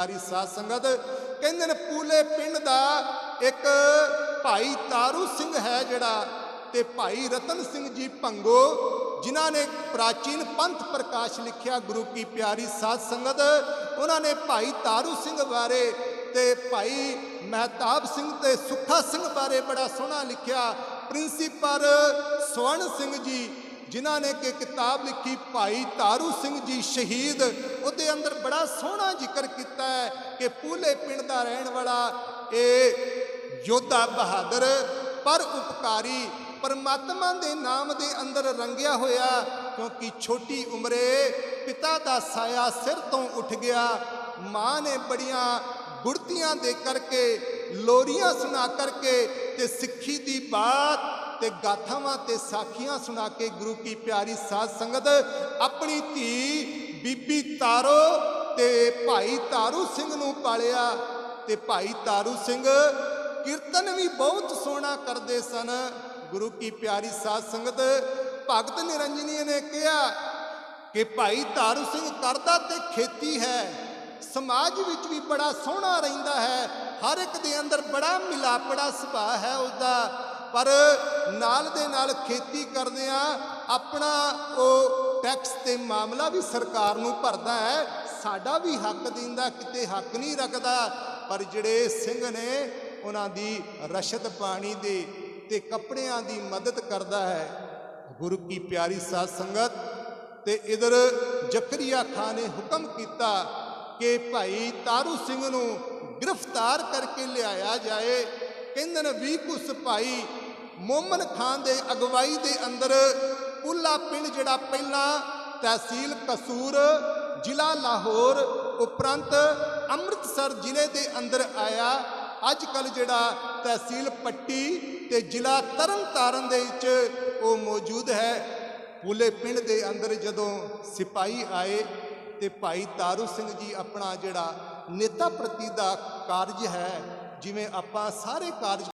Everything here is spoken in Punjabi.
ਸਾਰੀ ਸਾਧ ਸੰਗਤ। ਕਹਿੰਦੇ ਨੇ ਪੂਲੇ ਪਿੰਡ ਦਾ ਇੱਕ ਭਾਈ ਤਾਰੂ ਸਿੰਘ ਹੈ ਜਿਹੜਾ ਤੇ ਭਾਈ ਰਤਨ ਸਿੰਘ ਜੀ ਭੰਗੋ, ਜਿਨ੍ਹਾਂ ਨੇ ਪ੍ਰਾਚੀਨ ਪੰਥ ਪ੍ਰਕਾਸ਼ ਲਿਖਿਆ ਗੁਰੂ ਕੀ ਪਿਆਰੀ ਸਾਧ ਸੰਗਤ। ਉਹਨਾਂ ਨੇ ਭਾਈ ਤਾਰੂ ਸਿੰਘ ਬਾਰੇ ਤੇ ਭਾਈ ਮਹਿਤਾਬ ਸਿੰਘ ਤੇ ਸੁੱਖਾ ਸਿੰਘ ਬਾਰੇ ਬੜਾ ਸੋਹਣਾ ਲਿਖਿਆ। ਪ੍ਰਿੰਸੀਪਲ ਸਵਣ ਸਿੰਘ ਜੀ ਜਿਨ੍ਹਾਂ ਨੇ ਕਿ ਕਿਤਾਬ ਲਿਖੀ, ਭਾਈ ਤਾਰੂ ਸਿੰਘ ਜੀ ਸ਼ਹੀਦ, ਉਹਦੇ ਅੰਦਰ ਬੜਾ ਸੋਹਣਾ ਜ਼ਿਕਰ ਕੀਤਾ ਹੈ ਕਿ ਪੂਲੇ ਪਿੰਡ ਦਾ ਰਹਿਣ ਵਾਲਾ ਇਹ ਯੋਧਾ ਬਹਾਦਰ ਪਰ ਉਪਕਾਰੀ ਪਰਮਾਤਮਾ ਦੇ ਨਾਮ ਦੇ ਅੰਦਰ ਰੰਗਿਆ ਹੋਇਆ, ਕਿਉਂਕਿ ਛੋਟੀ ਉਮਰੇ ਪਿਤਾ ਦਾ ਸਾਇਆ ਸਿਰ ਤੋਂ ਉੱਠ ਗਿਆ। ਮਾਂ ਨੇ ਬੜੀਆਂ ਗੁੜਤੀਆਂ ਦੇ ਕਰਕੇ, ਲੋਰੀਆਂ ਸੁਣਾ ਕਰਕੇ ਤੇ ਸਿੱਖੀ ਦੀ ਬਾਤ ਤੇ ਗਾਥਾਵਾਂ ਤੇ ਸਾਖੀਆਂ ਸੁਣਾ ਕੇ ਗੁਰੂ ਕੀ ਪਿਆਰੀ ਸਾਧ ਸੰਗਤ, ਆਪਣੀ ਧੀ ਬੀਬੀ ਤਾਰੋ ਤੇ ਭਾਈ ਤਾਰੂ ਸਿੰਘ ਨੂੰ ਪਾਲਿਆ। ਤੇ ਭਾਈ ਤਾਰੂ ਸਿੰਘ ਕੀਰਤਨ ਵੀ ਬਹੁਤ ਸੋਹਣਾ ਕਰਦੇ ਸਨ। ਗੁਰੂ ਕੀ ਪਿਆਰੀ ਸਾਧ ਸੰਗਤ, ਭਗਤ ਨਿਰੰਜਨੀ ਨੇ ਕਿਹਾ ਕਿ ਭਾਈ ਤਾਰੂ ਸਿੰਘ ਕਰਦਾ ਤੇ ਖੇਤੀ ਹੈ। ਸਮਾਜ ਵਿੱਚ ਵੀ ਬੜਾ ਸੋਹਣਾ ਰਹਿੰਦਾ ਹੈ। ਹਰ ਇੱਕ ਦੇ ਅੰਦਰ ਬੜਾ ਮਿਲਾਪੜਾ ਸੁਭਾਅ ਹੈ ਉਸਦਾ ਪਰ ਨਾਲ ਦੇ ਨਾਲ ਖੇਤੀ ਕਰਦਿਆਂ ਆਪਣਾ ਉਹ ਟੈਕਸ ਤੇ ਮਾਮਲਾ ਵੀ ਸਰਕਾਰ ਨੂੰ ਭਰਦਾ ਹੈ। ਸਾਡਾ ਵੀ ਹੱਕ ਦਿੰਦਾ, ਕਿਤੇ ਹੱਕ ਨਹੀਂ ਰੱਖਦਾ। ਪਰ ਜਿਹੜੇ ਸਿੰਘ ਨੇ, ਉਹਨਾਂ ਦੀ ਰਸ਼ਦ ਪਾਣੀ ਦੇ ਤੇ ਕੱਪੜਿਆਂ ਦੀ ਮਦਦ ਕਰਦਾ ਹੈ। ਗੁਰੂ ਕੀ ਪਿਆਰੀ ਸਾਧ ਸੰਗਤ, ਤੇ ਇਧਰ ਜ਼ਕਰੀਆ ਖਾਨ ਨੇ ਹੁਕਮ ਕੀਤਾ ਕਿ ਭਾਈ ਤਾਰੂ ਸਿੰਘ ਨੂੰ ਗ੍ਰਿਫਤਾਰ ਕਰਕੇ ਲਿਆਇਆ ਜਾਏ। ਕਹਿੰਦੇ ਨੇ ਵੀ ਕੁ ਭਾਈ ਮੋਮਨ ਖਾਨ ਦੇ ਅਗਵਾਈ ਦੇ ਅੰਦਰ ਪੁੱਲਾ ਪਿੰਡ ਜਿਹੜਾ ਪਹਿਲਾਂ ਤਹਿਸੀਲ ਕਸੂਰ, ਜ਼ਿਲ੍ਹਾ ਲਾਹੌਰ ਉਪਰੰਤ ਅੰਮ੍ਰਿਤਸਰ ਜ਼ਿਲ੍ਹੇ ਦੇ ਅੰਦਰ ਆਇਆ। ਅੱਜ ਕੱਲ ਜਿਹੜਾ ਤਹਿਸੀਲ ਪੱਟੀ ਤੇ ਜ਼ਿਲ੍ਹਾ ਤਰਨਤਾਰਨ ਦੇ ਵਿੱਚ ਉਹ ਮੌਜੂਦ ਹੈ। ਪੁੱਲੇ ਪਿੰਡ ਦੇ ਅੰਦਰ ਜਦੋਂ ਸਿਪਾਹੀ ਆਏ ਤੇ ਭਾਈ ਤਾਰੂ ਸਿੰਘ ਜੀ ਆਪਣਾ ਜਿਹੜਾ ਨੇਤਾ ਪ੍ਰਤੀ ਦਾ ਕਾਰਜ ਹੈ ਜਿਵੇਂ ਆਪਾਂ ਸਾਰੇ ਕਾਰਜ